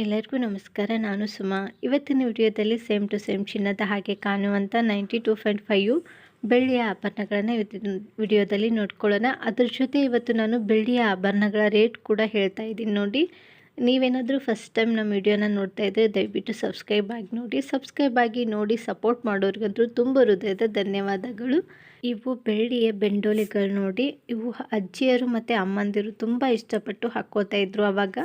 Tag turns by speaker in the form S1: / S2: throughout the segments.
S1: ಎಲ್ಲರಿಗೂ ನಮಸ್ಕಾರ, ನಾನು ಸುಮಾ. ಇವತ್ತಿನ ವಿಡಿಯೋದಲ್ಲಿ ಸೇಮ್ ಟು ಸೇಮ್ ಚಿನ್ನದ ಹಾಗೆ ಕಾಣುವಂಥ ನೈಂಟಿ ಟು ಪಾಯಿಂಟ್ ಫೈವ್ ಬೆಳ್ಳಿಯ ಆಭರಣಗಳನ್ನು ಇವತ್ತಿನ ವಿಡಿಯೋದಲ್ಲಿ ನೋಡ್ಕೊಳ್ಳೋಣ. ಅದ್ರ ಜೊತೆ ಇವತ್ತು ನಾನು ಬೆಳ್ಳಿಯ ಆಭರಣಗಳ ರೇಟ್ ಕೂಡ ಹೇಳ್ತಾ ಇದ್ದೀನಿ ನೋಡಿ. ನೀವೇನಾದರೂ ಫಸ್ಟ್ ಟೈಮ್ ನಮ್ಮ ವಿಡಿಯೋನ ನೋಡ್ತಾ ಇದ್ದರೆ ದಯವಿಟ್ಟು ಸಬ್ಸ್ಕ್ರೈಬ್ ಆಗಿ ನೋಡಿ. ಸಬ್ಸ್ಕ್ರೈಬ್ ಆಗಿ ನೋಡಿ ಸಪೋರ್ಟ್ ಮಾಡೋರಿಗಂತೂ ತುಂಬ ಹೃದಯದ ಧನ್ಯವಾದಗಳು. ಇವು ಬೆಳ್ಳಿಯ ಬೆಂಡೋಲಿಗಳು ನೋಡಿ. ಇವು ಅಜ್ಜಿಯರು ಮತ್ತು ಅಮ್ಮಂದಿರು ತುಂಬ ಇಷ್ಟಪಟ್ಟು ಹಾಕೋತಾ ಇದ್ರು ಆವಾಗ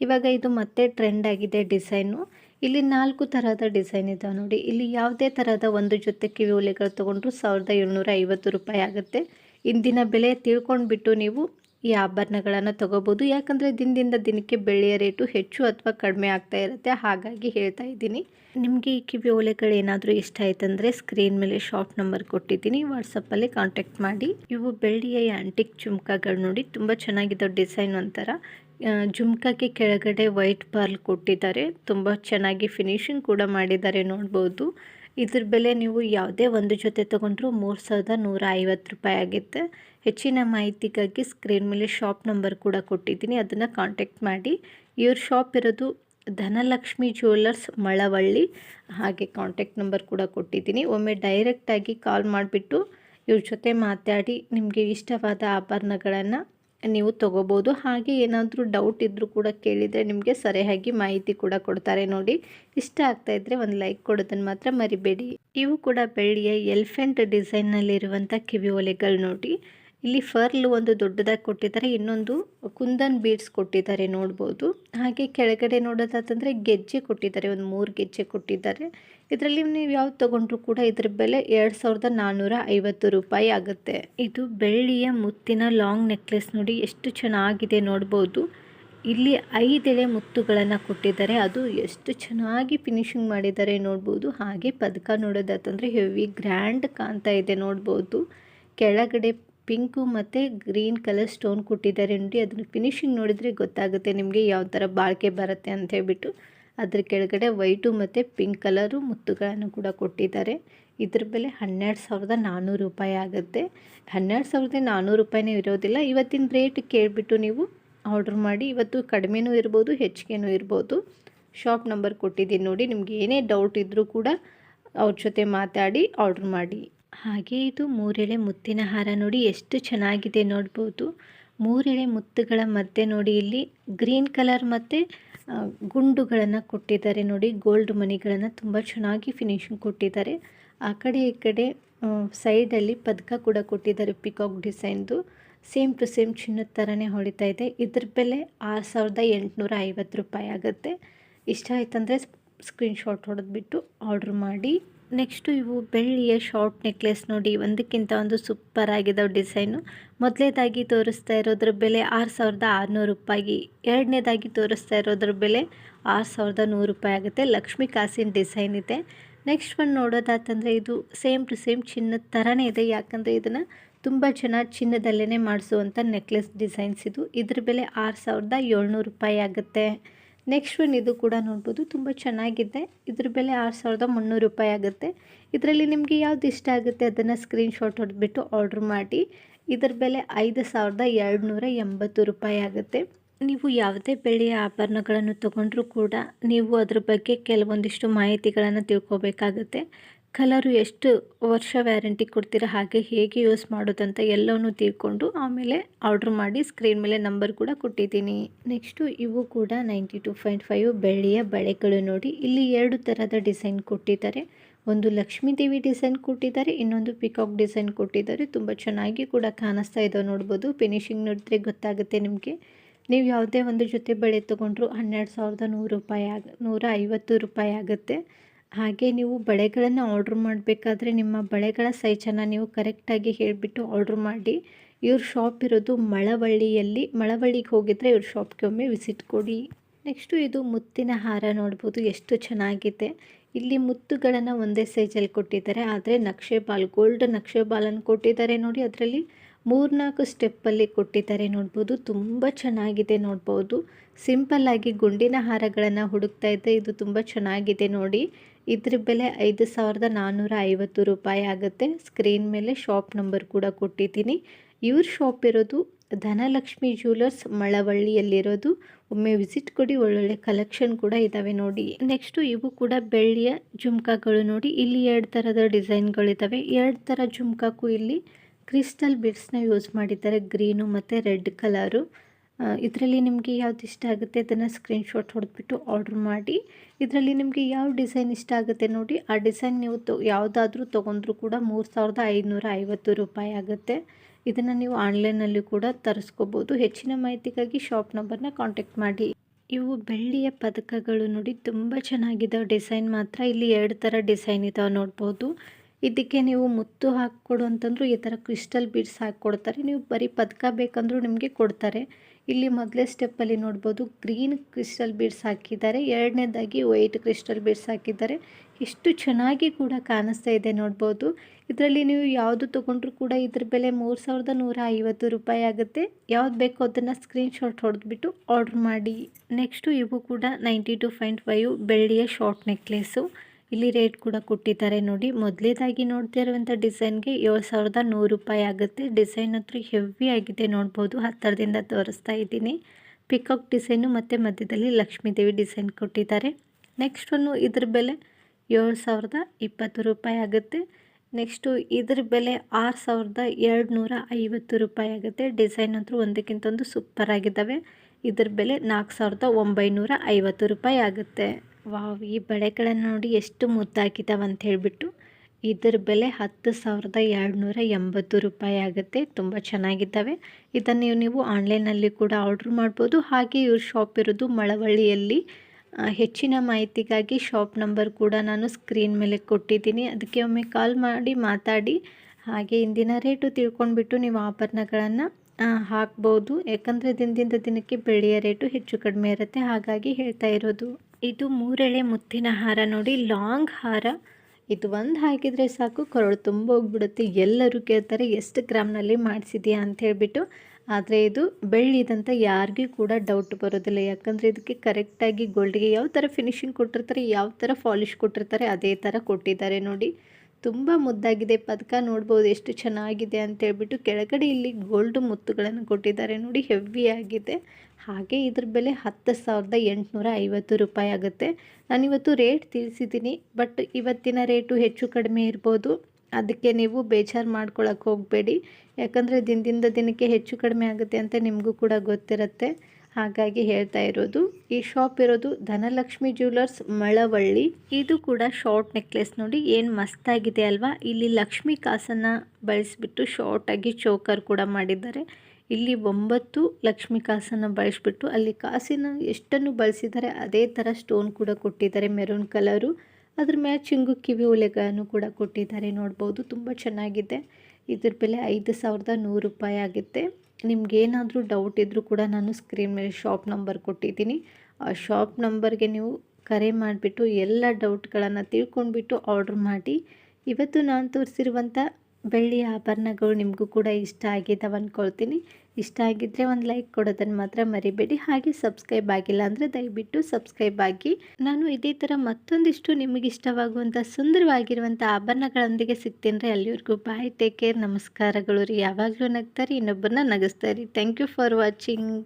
S1: ಇವಾಗ ಇದು ಮತ್ತೆ ಟ್ರೆಂಡ್ ಆಗಿದೆ ಡಿಸೈನು ಇಲ್ಲಿ ನಾಲ್ಕು ತರಹದ ಡಿಸೈನ್ ಇದಾವೆ ನೋಡಿ. ಇಲ್ಲಿ ಯಾವುದೇ ತರಹದ ಒಂದು ಜೊತೆ ಕಿವಿ ಓಲೆಗಳು ತೊಗೊಂಡ್ರು ಸಾವಿರದ ಏಳ್ನೂರ ಐವತ್ತು ರೂಪಾಯಿ ಆಗುತ್ತೆ. ಇಂದಿನ ಬೆಲೆ ತಿಳ್ಕೊಂಡ್ಬಿಟ್ಟು ನೀವು ಈ ಆಭರಣಗಳನ್ನು ತೊಗೋಬೋದು. ಯಾಕಂದರೆ ದಿನದಿಂದ ದಿನಕ್ಕೆ ಬೆಳೆಯ ರೇಟು ಹೆಚ್ಚು ಅಥವಾ ಕಡಿಮೆ ಆಗ್ತಾ ಇರುತ್ತೆ. ಹಾಗಾಗಿ ಹೇಳ್ತಾ ಇದ್ದೀನಿ. ನಿಮಗೆ ಈ ಕಿವಿ ಓಲೆಗಳು ಏನಾದರೂ ಇಷ್ಟ ಆಯ್ತಂದರೆ ಸ್ಕ್ರೀನ್ ಮೇಲೆ ಶಾಪ್ ನಂಬರ್ ಕೊಟ್ಟಿದ್ದೀನಿ. ವಾಟ್ಸಪ್ಪಲ್ಲಿ ಕಾಂಟ್ಯಾಕ್ಟ್ ಮಾಡಿ. ಇವು ಬೆಳ್ಳಿಯ ಆಂಟಿಕ್ ಚುಮ್ಕಗಳು ನೋಡಿ. ತುಂಬ ಚೆನ್ನಾಗಿದ್ದಾವೆ ಡಿಸೈನ್ ಒಂಥರ. ಜುಮ್ಕಾಗೆ ಕೆಳಗಡೆ ವೈಟ್ ಪರ್ಲ್ ಕೊಟ್ಟಿದ್ದಾರೆ. ತುಂಬ ಚೆನ್ನಾಗಿ ಫಿನಿಶಿಂಗ್ ಕೂಡ ಮಾಡಿದ್ದಾರೆ ನೋಡ್ಬೋದು. ಇದ್ರ ಬೆಲೆ ನೀವು ಯಾವುದೇ ಒಂದು ಜೊತೆ ತೊಗೊಂಡ್ರು ಮೂರು ಸಾವಿರದ ನೂರ ಐವತ್ತು ರೂಪಾಯಿ ಆಗುತ್ತೆ. ಹೆಚ್ಚಿನ ಮಾಹಿತಿಗಾಗಿ ಸ್ಕ್ರೀನ್ ಮೇಲೆ ಶಾಪ್ ನಂಬರ್ ಕೂಡ ಕೊಟ್ಟಿದ್ದೀನಿ. ಅದನ್ನು ಕಾಂಟ್ಯಾಕ್ಟ್ ಮಾಡಿ. ಇವ್ರ ಶಾಪ್ ಇರೋದು ಧನಲಕ್ಷ್ಮಿ ಜ್ಯುವೆಲ್ಲರ್ಸ್ ಮಳವಳ್ಳಿ. ಹಾಗೆ ಕಾಂಟ್ಯಾಕ್ಟ್ ನಂಬರ್ ಕೂಡ ಕೊಟ್ಟಿದ್ದೀನಿ. ಒಮ್ಮೆ ಡೈರೆಕ್ಟಾಗಿ ಕಾಲ್ ಮಾಡಿಬಿಟ್ಟು ಇವ್ರ ಜೊತೆ ಮಾತಾಡಿ ನಿಮಗೆ ಇಷ್ಟವಾದ ಆಭರಣಗಳನ್ನು ನೀವು ತಗೋಬೋದು. ಹಾಗೆ ಏನಾದರೂ ಡೌಟ್ ಇದ್ದರೂ ಕೂಡ ಕೇಳಿದರೆ ನಿಮಗೆ ಸರಿಯಾಗಿ ಮಾಹಿತಿ ಕೂಡ ಕೊಡ್ತಾರೆ ನೋಡಿ. ಇಷ್ಟ ಆಗ್ತಾ ಇದ್ದರೆ ಒಂದು ಲೈಕ್ ಕೊಡೋದನ್ನು ಮಾತ್ರ ಮರಿಬೇಡಿ. ಇವು ಕೂಡ ಬೆಳ್ಳಿಯ ಎಲಿಫೆಂಟ್ ಡಿಸೈನ್ನಲ್ಲಿರುವಂಥ ಕಿವಿ ಒಲೆಗಳು ನೋಡಿ. ಇಲ್ಲಿ ಫರ್ಲ್ ಒಂದು ದೊಡ್ಡದಾಗಿ ಕೊಟ್ಟಿದ್ದಾರೆ. ಇನ್ನೊಂದು ಕುಂದನ್ ಬೀಡ್ಸ್ ಕೊಟ್ಟಿದ್ದಾರೆ ನೋಡ್ಬೋದು. ಹಾಗೆ ಕೆಳಗಡೆ ನೋಡೋದಾದಂದರೆ ಗೆಜ್ಜೆ ಕೊಟ್ಟಿದ್ದಾರೆ. ಒಂದು ಮೂರು ಗೆಜ್ಜೆ ಕೊಟ್ಟಿದ್ದಾರೆ. ಇದರಲ್ಲಿ ನೀವು ಯಾವ್ದು ತೊಗೊಂಡ್ರು ಕೂಡ ಇದ್ರ ಬೆಲೆ ಎರಡು ಸಾವಿರದ ನಾನ್ನೂರ ಐವತ್ತು ರೂಪಾಯಿ ಆಗುತ್ತೆ. ಇದು ಬೆಳ್ಳಿಯ ಮುತ್ತಿನ ಲಾಂಗ್ ನೆಕ್ಲೆಸ್ ನೋಡಿ ಎಷ್ಟು ಚೆನ್ನಾಗಿದೆ ನೋಡ್ಬೋದು. ಇಲ್ಲಿ ಐದೆಳೆ ಮುತ್ತುಗಳನ್ನು ಕೊಟ್ಟಿದ್ದಾರೆ. ಅದು ಎಷ್ಟು ಚೆನ್ನಾಗಿ ಫಿನಿಶಿಂಗ್ ಮಾಡಿದ್ದಾರೆ ನೋಡ್ಬೋದು. ಹಾಗೆ ಪದಕ ನೋಡೋದಾತಂದರೆ ಹೆವಿ ಗ್ರ್ಯಾಂಡ್ ಕಾಣ್ತಾ ಇದೆ ನೋಡ್ಬೋದು. ಕೆಳಗಡೆ ಪಿಂಕು ಮತ್ತು ಗ್ರೀನ್ ಕಲರ್ ಸ್ಟೋನ್ ಕೊಟ್ಟಿದ್ದಾರೆ ನೋಡಿ. ಅದನ್ನು ಫಿನಿಶಿಂಗ್ ನೋಡಿದರೆ ಗೊತ್ತಾಗುತ್ತೆ ನಿಮಗೆ ಯಾವ ಥರ ಬಾಳಿಕೆ ಬರುತ್ತೆ ಅಂತ ಹೇಳ್ಬಿಟ್ಟು. ಅದ್ರ ಕೆಳಗಡೆ ವೈಟು ಮತ್ತು ಪಿಂಕ್ ಕಲರು ಮುತ್ತುಗಳನ್ನು ಕೂಡ ಕೊಟ್ಟಿದ್ದಾರೆ. ಇದ್ರ ಬೆಲೆ ಹನ್ನೆರಡು ಸಾವಿರದ ನಾನ್ನೂರು ರೂಪಾಯಿ ಆಗುತ್ತೆ. ಹನ್ನೆರಡು ಸಾವಿರದ ನಾನ್ನೂರು ರೂಪಾಯಿನೂ ಇರೋದಿಲ್ಲ. ಇವತ್ತಿನ ರೇಟ್ ಕೇಳಿಬಿಟ್ಟು ನೀವು ಆರ್ಡ್ರ್ ಮಾಡಿ, ಇವತ್ತು ಕಡಿಮೆನೂ ಇರ್ಬೋದು, ಹೆಚ್ಚಿಗೆನೂ ಇರ್ಬೋದು. ಶಾಪ್ ನಂಬರ್ ಕೊಟ್ಟಿದ್ದೀನಿ ನೋಡಿ, ನಿಮ್ಗೆ ಏನೇ ಡೌಟ್ ಇದ್ದರೂ ಕೂಡ ಅವ್ರ ಜೊತೆ ಮಾತಾಡಿ ಆರ್ಡ್ರ್ ಮಾಡಿ. ಹಾಗೆ ಇದು ಮೂರೆಳೆ ಮುತ್ತಿನ ಹಾರ ನೋಡಿ, ಎಷ್ಟು ಚೆನ್ನಾಗಿದೆ ನೋಡ್ಬೋದು. ಮೂರೆಳೆ ಮುತ್ತುಗಳ ಮಧ್ಯೆ ನೋಡಿ, ಇಲ್ಲಿ ಗ್ರೀನ್ ಕಲರ್ ಮತ್ತು ಗುಂಡುಗಳನ್ನು ಕೊಟ್ಟಿದ್ದಾರೆ ನೋಡಿ, ಗೋಲ್ಡ್ ಮನಿಗಳನ್ನು ತುಂಬ ಚೆನ್ನಾಗಿ ಫಿನಿಶಿಂಗ್ ಕೊಟ್ಟಿದ್ದಾರೆ. ಆ ಕಡೆ ಈ ಕಡೆ ಸೈಡಲ್ಲಿ ಪದಕ ಕೂಡ ಕೊಟ್ಟಿದ್ದಾರೆ ಪಿಕಾಕ್ ಡಿಸೈನ್ದು ಸೇಮ್ ಟು ಸೇಮ್ ಚಿನ್ನದ ಥರನೇ ಹೊಳಿತಾ ಇದೆ. ಇದ್ರ ಬೆಲೆ ಆರು ಸಾವಿರದ ಎಂಟುನೂರ ಐವತ್ತು ರೂಪಾಯಿ ಆಗುತ್ತೆ. ಇಷ್ಟ ಆಯ್ತಂದರೆ ಸ್ಕ್ರೀನ್ಶಾಟ್ ಹೊಡೆದ್ಬಿಟ್ಟು ಆರ್ಡ್ರ್ ಮಾಡಿ. ನೆಕ್ಸ್ಟು ಇವು ಬೆಳ್ಳಿಯ ಶಾರ್ಟ್ ನೆಕ್ಲೆಸ್ ನೋಡಿ, ಒಂದಕ್ಕಿಂತ ಒಂದು ಸೂಪರ್ ಆಗಿದ್ದಾವೆ ಡಿಸೈನು. ಮೊದಲನೇದಾಗಿ ತೋರಿಸ್ತಾ ಇರೋದ್ರ ಬೆಲೆ ಆರು ಸಾವಿರದ ಆರುನೂರು ರೂಪಾಯಿ. ಎರಡನೇದಾಗಿ ತೋರಿಸ್ತಾ ಇರೋದ್ರ ಬೆಲೆ ಆರು ಸಾವಿರದ ನೂರು ರೂಪಾಯಿ ಆಗುತ್ತೆ. ಲಕ್ಷ್ಮೀ ಕಾಸಿನ ಡಿಸೈನ್ ಇದೆ. ನೆಕ್ಸ್ಟ್ ಒಂದು ನೋಡೋದಾತಂದರೆ ಇದು ಸೇಮ್ ಟು ಸೇಮ್ ಚಿನ್ನದ ಥರನೇ ಇದೆ. ಯಾಕಂದರೆ ಇದನ್ನು ತುಂಬ ಚೆನ್ನಾಗಿ ಚಿನ್ನದಲ್ಲೇ ಮಾಡಿಸುವಂಥ ನೆಕ್ಲೆಸ್ ಡಿಸೈನ್ಸ್ ಇದು. ಇದ್ರ ಬೆಲೆ ಆರು ಸಾವಿರದ ಏಳ್ನೂರು ರೂಪಾಯಿ ಆಗುತ್ತೆ. ನೆಕ್ಸ್ಟ್ ಒನ್ ಇದು ಕೂಡ ನೋಡ್ಬೋದು. ತುಂಬ ಚೆನ್ನಾಗಿದೆ. ಇದ್ರ ಬೆಲೆ ಆರು ಸಾವಿರದ ಮುನ್ನೂರು ರೂಪಾಯಿ ಆಗುತ್ತೆ. ಇದರಲ್ಲಿ ನಿಮಗೆ ಯಾವ್ದು ಇಷ್ಟ ಆಗುತ್ತೆ ಅದನ್ನು ಸ್ಕ್ರೀನ್ಶಾಟ್ ಹೊಡೆದ್ಬಿಟ್ಟು ಆರ್ಡ್ರ್ ಮಾಡಿ. ಇದರ ಬೆಲೆ ಐದು ಸಾವಿರದ ಎರಡುನೂರ ಎಂಬತ್ತು ರೂಪಾಯಿ ಆಗುತ್ತೆ. ನೀವು ಯಾವುದೇ ಬೆಳೆಯ ಆಭರಣಗಳನ್ನು ತಗೊಂಡ್ರೂ ಕೂಡ ನೀವು ಅದ್ರ ಬಗ್ಗೆ ಕೆಲವೊಂದಿಷ್ಟು ಮಾಹಿತಿಗಳನ್ನು ತಿಳ್ಕೊಬೇಕಾಗುತ್ತೆ. ಕಲರು ಎಷ್ಟು ವರ್ಷ ವ್ಯಾರಂಟಿ ಕೊಡ್ತೀರಾ, ಹಾಗೆ ಹೇಗೆ ಯೂಸ್ ಮಾಡೋದಂತ ಎಲ್ಲವೂ ತಿಳ್ಕೊಂಡು ಆಮೇಲೆ ಆರ್ಡ್ರ್ ಮಾಡಿ ಸ್ಕ್ರೀನ್ ಮೇಲೆ ನಂಬರ್ ಕೂಡ ಕೊಟ್ಟಿದ್ದೀನಿ. ನೆಕ್ಸ್ಟು ಇವು ಕೂಡ ನೈಂಟಿ ಟು ಪಾಯಿಂಟ್ ಫೈವ್ ಬೆಳ್ಳಿಯ ಬಳೆಗಳು ನೋಡಿ. ಇಲ್ಲಿ ಎರಡು ಥರದ ಡಿಸೈನ್ ಕೊಟ್ಟಿದ್ದಾರೆ. ಒಂದು ಲಕ್ಷ್ಮೀ ದೇವಿ ಡಿಸೈನ್ ಕೊಟ್ಟಿದ್ದಾರೆ, ಇನ್ನೊಂದು ಪಿಕಾಕ್ ಡಿಸೈನ್ ಕೊಟ್ಟಿದ್ದಾರೆ. ತುಂಬ ಚೆನ್ನಾಗಿ ಕೂಡ ಕಾಣಿಸ್ತಾ ಇದ್ದಾವೆ ನೋಡ್ಬೋದು. ಫಿನಿಶಿಂಗ್ ನೋಡಿದ್ರೆ ಗೊತ್ತಾಗುತ್ತೆ ನಿಮಗೆ. ನೀವು ಯಾವುದೇ ಒಂದು ಜೊತೆ ಬಳೆ ತೊಗೊಂಡ್ರು ಹನ್ನೆರಡು ಸಾವಿರದ ನೂರು ರೂಪಾಯಿ ಆಗ, ನೂರ ಐವತ್ತು ರೂಪಾಯಿ ಆಗುತ್ತೆ. ಹಾಗೆ ನೀವು ಬಳೆಗಳನ್ನು ಆರ್ಡ್ರ್ ಮಾಡಬೇಕಾದ್ರೆ ನಿಮ್ಮ ಬಳೆಗಳ ಸೈಜನ್ನು ನೀವು ಕರೆಕ್ಟಾಗಿ ಹೇಳಿಬಿಟ್ಟು ಆರ್ಡ್ರ್ ಮಾಡಿ. ಇವ್ರ ಶಾಪ್ ಇರೋದು ಮಳವಳ್ಳಿಯಲ್ಲಿ, ಮಳವಳ್ಳಿಗೆ ಹೋಗಿದ್ರೆ ಇವ್ರ ಶಾಪ್ಗೆ ಒಮ್ಮೆ ವಿಸಿಟ್ ಕೊಡಿ. ನೆಕ್ಸ್ಟು ಇದು ಮುತ್ತಿನ ಹಾರ ನೋಡ್ಬೋದು, ಎಷ್ಟು ಚೆನ್ನಾಗಿದೆ. ಇಲ್ಲಿ ಮುತ್ತುಗಳನ್ನು ಒಂದೇ ಸೈಜಲ್ಲಿ ಕೊಟ್ಟಿದ್ದಾರೆ, ಆದರೆ ನಕ್ಷೆ ಬಾಲ್ ಗೋಲ್ಡ್ ನಕ್ಷೆ ಬಾಲನ್ನು ಕೊಟ್ಟಿದ್ದಾರೆ ನೋಡಿ ಅದರಲ್ಲಿ. ಮೂರ್ನಾಲ್ಕು ಸ್ಟೆಪ್ಪಲ್ಲಿ ಕೊಟ್ಟಿದ್ದಾರೆ ನೋಡ್ಬೋದು, ತುಂಬ ಚೆನ್ನಾಗಿದೆ ನೋಡ್ಬೋದು. ಸಿಂಪಲ್ಲಾಗಿ ಗುಂಡಿನ ಹಾರಗಳನ್ನು ಹುಡುಕ್ತಾ ಇದ್ದೆ ಇದು ತುಂಬ ಚೆನ್ನಾಗಿದೆ ನೋಡಿ. ಇದ್ರ ಬೆಲೆ ಐದು ಸಾವಿರದ ನಾನ್ನೂರ ಐವತ್ತು ರೂಪಾಯಿ ಆಗುತ್ತೆ. ಸ್ಕ್ರೀನ್ ಮೇಲೆ ಶಾಪ್ ನಂಬರ್ ಕೂಡ ಕೊಟ್ಟಿದ್ದೀನಿ. ಇವ್ರ ಶಾಪ್ ಇರೋದು ಧನಲಕ್ಷ್ಮಿ ಜ್ಯುವೆಲರ್ಸ್ ಮಳವಳ್ಳಿಯಲ್ಲಿರೋದು. ಒಮ್ಮೆ ವಿಸಿಟ್ ಕೊಡಿ, ಒಳ್ಳೊಳ್ಳೆ ಕಲೆಕ್ಷನ್ ಕೂಡ ಇದ್ದಾವೆ ನೋಡಿ. ನೆಕ್ಸ್ಟು ಇವು ಕೂಡ ಬೆಳ್ಳಿಯ ಜುಮ್ಕಾಗಳು ನೋಡಿ. ಇಲ್ಲಿ ಎರಡು ಥರದ ಡಿಸೈನ್ಗಳಿದ್ದಾವೆ ಎರಡು ಥರ ಜುಮ್ಕಾಕು ಇಲ್ಲಿ ಕ್ರಿಸ್ಟಲ್ ಬಿಡ್ಸ್ನ ಯೂಸ್ ಮಾಡಿದ್ದಾರೆ. ಗ್ರೀನು ಮತ್ತು ರೆಡ್ ಕಲರು. ಇದರಲ್ಲಿ ನಿಮಗೆ ಯಾವ್ದು ಇಷ್ಟ ಆಗುತ್ತೆ ಅದನ್ನು ಸ್ಕ್ರೀನ್ಶಾಟ್ ಹೊಡೆದ್ಬಿಟ್ಟು ಆರ್ಡ್ರ್ ಮಾಡಿ. ಇದರಲ್ಲಿ ನಿಮಗೆ ಯಾವ ಡಿಸೈನ್ ಇಷ್ಟ ಆಗುತ್ತೆ ನೋಡಿ, ಆ ಡಿಸೈನ್ ನೀವು ತೊ, ಯಾವುದಾದ್ರೂ ತೊಗೊಂಡ್ರೂ ಕೂಡ ಮೂರು ಸಾವಿರದ ಐದುನೂರ ಐವತ್ತು ರೂಪಾಯಿ ಆಗುತ್ತೆ. ಇದನ್ನು ನೀವು ಆನ್ಲೈನಲ್ಲಿ ಕೂಡ ತರಿಸ್ಕೋಬೋದು. ಹೆಚ್ಚಿನ ಮಾಹಿತಿಗಾಗಿ ಶಾಪ್ ನಂಬರ್ನ ಕಾಂಟ್ಯಾಕ್ಟ್ ಮಾಡಿ. ಇವು ಬೆಳ್ಳಿಯ ಪದಕಗಳು ನೋಡಿ, ತುಂಬ ಚೆನ್ನಾಗಿದ್ದಾವೆ ಡಿಸೈನ್ ಮಾತ್ರ ಇಲ್ಲಿ ಎರಡು ಥರ ಡಿಸೈನ್ ಇದಾವೆ ನೋಡ್ಬೋದು. ಇದಕ್ಕೆ ನೀವು ಮುತ್ತು ಹಾಕ್ಕೊಡು ಅಂತಂದ್ರು ಈ ಥರ ಕ್ರಿಸ್ಟಲ್ ಬೀಡ್ಸ್ ಹಾಕ್ಕೊಡ್ತಾರೆ. ನೀವು ಬರೀ ಪದಕ ಬೇಕಂದ್ರೂ ನಿಮಗೆ ಕೊಡ್ತಾರೆ. ಇಲ್ಲಿ ಮೊದಲೇ ಸ್ಟೆಪ್ಪಲ್ಲಿ ನೋಡ್ಬೋದು ಗ್ರೀನ್ ಕ್ರಿಸ್ಟಲ್ ಬೀಡ್ಸ್ ಹಾಕಿದ್ದಾರೆ. ಎರಡನೇದಾಗಿ ವೈಟ್ ಕ್ರಿಸ್ಟಲ್ ಬೀಡ್ಸ್ ಹಾಕಿದ್ದಾರೆ. ಎಷ್ಟು ಚೆನ್ನಾಗಿ ಕೂಡ ಕಾಣಿಸ್ತಾ ಇದೆ ನೋಡ್ಬೋದು. ಇದರಲ್ಲಿ ನೀವು ಯಾವುದು ತೊಗೊಂಡ್ರು ಕೂಡ ಇದ್ರ ಬೆಲೆ ಮೂರು ಸಾವಿರದ ನೂರ ಐವತ್ತು ರೂಪಾಯಿ ಆಗುತ್ತೆ. ಯಾವ್ದು ಬೇಕೋ ಅದನ್ನು ಸ್ಕ್ರೀನ್ಶಾಟ್ ಹೊಡೆದ್ಬಿಟ್ಟು ಆರ್ಡ್ರ್ ಮಾಡಿ. ನೆಕ್ಸ್ಟು ಇವು ಕೂಡ ನೈಂಟಿ ಟು ಪಾಯಿಂಟ್ ಫೈವ್ ಬೆಳ್ಳಿಯ ಶಾರ್ಟ್ ನೆಕ್ಲೆಸ್ಸು ಇಲ್ಲಿ ರೇಟ್ ಕೂಡ ಕೊಟ್ಟಿದ್ದಾರೆ ನೋಡಿ. ಮೊದಲೇದಾಗಿ ನೋಡ್ತಾ ಇರುವಂಥ ಡಿಸೈನ್ಗೆ ಏಳು ಸಾವಿರದ ನೂರು ರೂಪಾಯಿ ಆಗುತ್ತೆ. ಡಿಸೈನ್ ಹತ್ರ ಹೆವಿ ಆಗಿದೆ ನೋಡ್ಬೋದು. ಹತ್ತಿರದಿಂದ ತೋರಿಸ್ತಾ ಇದ್ದೀನಿ. ಪಿಕಾಕ್ ಡಿಸೈನು ಮತ್ತು ಮಧ್ಯದಲ್ಲಿ ಲಕ್ಷ್ಮೀದೇವಿ ಡಿಸೈನ್ ಕೊಟ್ಟಿದ್ದಾರೆ. ನೆಕ್ಸ್ಟ್ ಒಂದು ಇದ್ರ ಬೆಲೆ ಏಳು ಸಾವಿರದ ಇಪ್ಪತ್ತು ರೂಪಾಯಿ ಆಗುತ್ತೆ. ನೆಕ್ಸ್ಟು ಇದ್ರ ಬೆಲೆ ಆರು ಸಾವಿರದ ಎರಡು ನೂರ ಐವತ್ತು ರೂಪಾಯಿ ಆಗುತ್ತೆ. ಡಿಸೈನ್ ಅಂತೂ ಒಂದಕ್ಕಿಂತ ಒಂದು ಸೂಪರ್ ಆಗಿದ್ದಾವೆ. ಇದ್ರ ಬೆಲೆ ನಾಲ್ಕು ಸಾವಿರದ ಒಂಬೈನೂರ ಐವತ್ತು ರೂಪಾಯಿ ಆಗುತ್ತೆ. ವಾವ್, ಈ ಬಳೆಗಳನ್ನು ನೋಡಿ ಎಷ್ಟು ಮುದ್ದಾಗಿದ್ದಾವೆ ಅಂತ ಹೇಳಿಬಿಟ್ಟು ಇದರ ಬೆಲೆ ಹತ್ತು ಸಾವಿರದ ಎರಡುನೂರ ಎಂಬತ್ತು ರೂಪಾಯಿ ಆಗುತ್ತೆ. ತುಂಬ ಚೆನ್ನಾಗಿದ್ದಾವೆ. ಇದನ್ನು ನೀವು ಆನ್ಲೈನಲ್ಲಿ ಕೂಡ ಆರ್ಡ್ರ್ ಮಾಡ್ಬೋದು. ಹಾಗೆ ಇವ್ರ ಶಾಪ್ ಇರೋದು ಮಳವಳ್ಳಿಯಲ್ಲಿ. ಹೆಚ್ಚಿನ ಮಾಹಿತಿಗಾಗಿ ಶಾಪ್ ನಂಬರ್ ಕೂಡ ನಾನು ಸ್ಕ್ರೀನ್ ಮೇಲೆ ಕೊಟ್ಟಿದ್ದೀನಿ. ಅದಕ್ಕೆ ಒಮ್ಮೆ ಕಾಲ್ ಮಾಡಿ, ಮಾತಾಡಿ. ಹಾಗೆ ಇಂದಿನ ರೇಟು ತಿಳ್ಕೊಂಡ್ಬಿಟ್ಟು ನೀವು ಆಭರಣಗಳನ್ನು ಹಾಕ್ಬೋದು. ಯಾಕಂದರೆ ದಿನದಿಂದ ದಿನಕ್ಕೆ ಬೆಳೆಯ ರೇಟು ಹೆಚ್ಚು ಕಡಿಮೆ ಇರುತ್ತೆ. ಹಾಗಾಗಿ ಹೇಳ್ತಾ ಇರೋದು. ಇದು ಮೂರೆಳೆ ಮುತ್ತಿನ ಹಾರ ನೋಡಿ, ಲಾಂಗ್ ಹಾರ. ಇದು ಒಂದು ಹಾಕಿದರೆ ಸಾಕು, ಕೊರಳು ತುಂಬ ಹೋಗ್ಬಿಡುತ್ತೆ ಎಲ್ಲರೂ ಕೇಳ್ತಾರೆ, ಎಷ್ಟು ಗ್ರಾಮ್ನಲ್ಲಿ ಮಾಡಿಸಿದ್ಯಾ? ಅಂತ ಹೇಳ್ಬಿಟ್ಟು. ಆದರೆ ಇದು ಬೆಳ್ಳಿದಂತ ಯಾರಿಗೂ ಕೂಡ ಡೌಟ್ ಬರೋದಿಲ್ಲ. ಯಾಕಂದರೆ ಇದಕ್ಕೆ ಕರೆಕ್ಟಾಗಿ ಗೋಲ್ಡ್ಗೆ ಯಾವ ಥರ ಫಿನಿಶಿಂಗ್ ಕೊಟ್ಟಿರ್ತಾರೆ, ಯಾವ ಥರ ಪಾಲಿಶ್ ಕೊಟ್ಟಿರ್ತಾರೆ, ಅದೇ ಥರ ಕೊಟ್ಟಿದ್ದಾರೆ ನೋಡಿ. ತುಂಬ ಮುದ್ದಾಗಿದೆ. ಪದಕ ನೋಡ್ಬೋದು ಎಷ್ಟು ಚೆನ್ನಾಗಿದೆ ಅಂತ ಹೇಳ್ಬಿಟ್ಟು ಕೆಳಗಡೆ ಇಲ್ಲಿ ಗೋಲ್ಡ್ ಮುತ್ತುಗಳನ್ನು ಕೊಟ್ಟಿದ್ದಾರೆ. ನೋಡಿ ಹೆವಿ ಆಗಿದೆ. ಹಾಗೆ ಇದ್ರ ಬೆಲೆ ಹತ್ತು ಸಾವಿರದ ಎಂಟುನೂರ ಐವತ್ತು ರೂಪಾಯಿ ಆಗುತ್ತೆ. ನಾನಿವತ್ತು ರೇಟ್ ತಿಳಿಸಿದ್ದೀನಿ ಬಟ್ ಇವತ್ತಿನ ರೇಟು ಹೆಚ್ಚು ಕಡಿಮೆ ಇರ್ಬೋದು. ಅದಕ್ಕೆ ನೀವು ಬೇಜಾರು ಮಾಡ್ಕೊಳಕ್ಕೆ ಹೋಗಬೇಡಿ. ಯಾಕಂದರೆ ದಿನದಿಂದ ದಿನಕ್ಕೆ ಹೆಚ್ಚು ಕಡಿಮೆ ಆಗುತ್ತೆ ಅಂತ ನಿಮಗೂ ಕೂಡ ಗೊತ್ತಿರುತ್ತೆ. ಹಾಗಾಗಿ ಹೇಳ್ತಾ ಇರೋದು, ಈ ಶಾಪ್ ಇರೋದು ಧನಲಕ್ಷ್ಮಿ ಜ್ಯುವೆಲರ್ಸ್ ಮಳವಳ್ಳಿ. ಇದು ಕೂಡ ಶಾರ್ಟ್ ನೆಕ್ಲೆಸ್ ನೋಡಿ, ಏನು ಮಸ್ತಾಗಿದೆ ಅಲ್ವಾ? ಇಲ್ಲಿ ಲಕ್ಷ್ಮಿ ಕಾಸನ್ನ ಬಳಸಿಬಿಟ್ಟು ಶಾರ್ಟಾಗಿ ಚೋಕರ್ ಕೂಡ ಮಾಡಿದ್ದಾರೆ. ಇಲ್ಲಿ ಒಂಬತ್ತು ಲಕ್ಷ್ಮಿ ಕಾಸನ್ನ ಬಳಸಿಬಿಟ್ಟು, ಅಲ್ಲಿ ಕಾಸಿನ ಎಷ್ಟನ್ನು ಬಳಸಿದ್ದಾರೆ ಅದೇ ಥರ ಸ್ಟೋನ್ ಕೂಡ ಕೊಟ್ಟಿದ್ದಾರೆ ಮೆರೂನ್ ಕಲರು ಅದ್ರ ಮ್ಯಾಚಿಂಗು ಕಿವಿ ಉಲೆಗಳನ್ನು ಕೂಡ ಕೊಟ್ಟಿದ್ದಾರೆ ನೋಡ್ಬೋದು, ತುಂಬ ಚೆನ್ನಾಗಿದೆ. ಇದ್ರ ಬೆಲೆ ಐದು ಸಾವಿರದ ನೂರು ರೂಪಾಯಿ ಆಗುತ್ತೆ. ನಿಮಗೇನಾದರೂ ಡೌಟ್ ಇದ್ದರೂ ಕೂಡ ನಾನು ಸ್ಕ್ರೀನ್ ಮೇಲೆ ಶಾಪ್ ನಂಬರ್ ಕೊಟ್ಟಿದ್ದೀನಿ. ಆ ಶಾಪ್ ನಂಬರ್ಗೆ ನೀವು ಕರೆ ಮಾಡಿಬಿಟ್ಟು ಎಲ್ಲ ಡೌಟ್ಗಳನ್ನು ತಿಳ್ಕೊಂಡ್ಬಿಟ್ಟು ಆರ್ಡ್ರ್ ಮಾಡಿ. ಇವತ್ತು ನಾನು ತೋರಿಸಿರುವಂಥ ಬೆಳ್ಳಿ ಆಭರಣಗಳು ನಿಮಗೂ ಕೂಡ ಇಷ್ಟ ಆಗಿದ್ದಾವೆ ಅಂದ್ಕೊಳ್ತೀನಿ ಇಷ್ಟ ಆಗಿದ್ದರೆ ಒಂದು ಲೈಕ್ ಕೊಡೋದನ್ನು ಮಾತ್ರ ಮರಿಬೇಡಿ. ಹಾಗೆ ಸಬ್ಸ್ಕ್ರೈಬ್ ಆಗಿಲ್ಲ ಅಂದರೆ ದಯವಿಟ್ಟು ಸಬ್ಸ್ಕ್ರೈಬ್ ಆಗಿ. ನಾನು ಇದೇ ಥರ ಮತ್ತೊಂದಿಷ್ಟು ನಿಮಗೆ ಇಷ್ಟವಾಗುವಂಥ ಸುಂದರವಾಗಿರುವಂಥ ಆಭರಣಗಳೊಂದಿಗೆ ಸಿಗ್ತೀನಿ ಅಲ್ಲಿವರೆಗೂ. ಬಾಯ್ ಟೇಕ್ ಕೇರ್ ನಮಸ್ಕಾರಗಳು ರೀ. ಯಾವಾಗಲೂ ನಗ್ತಾರೆ ಇನ್ನೊಬ್ಬರನ್ನ ನಗಿಸ್ತಾರೆ ಥ್ಯಾಂಕ್ ಯು ಫಾರ್ ವಾಚಿಂಗ್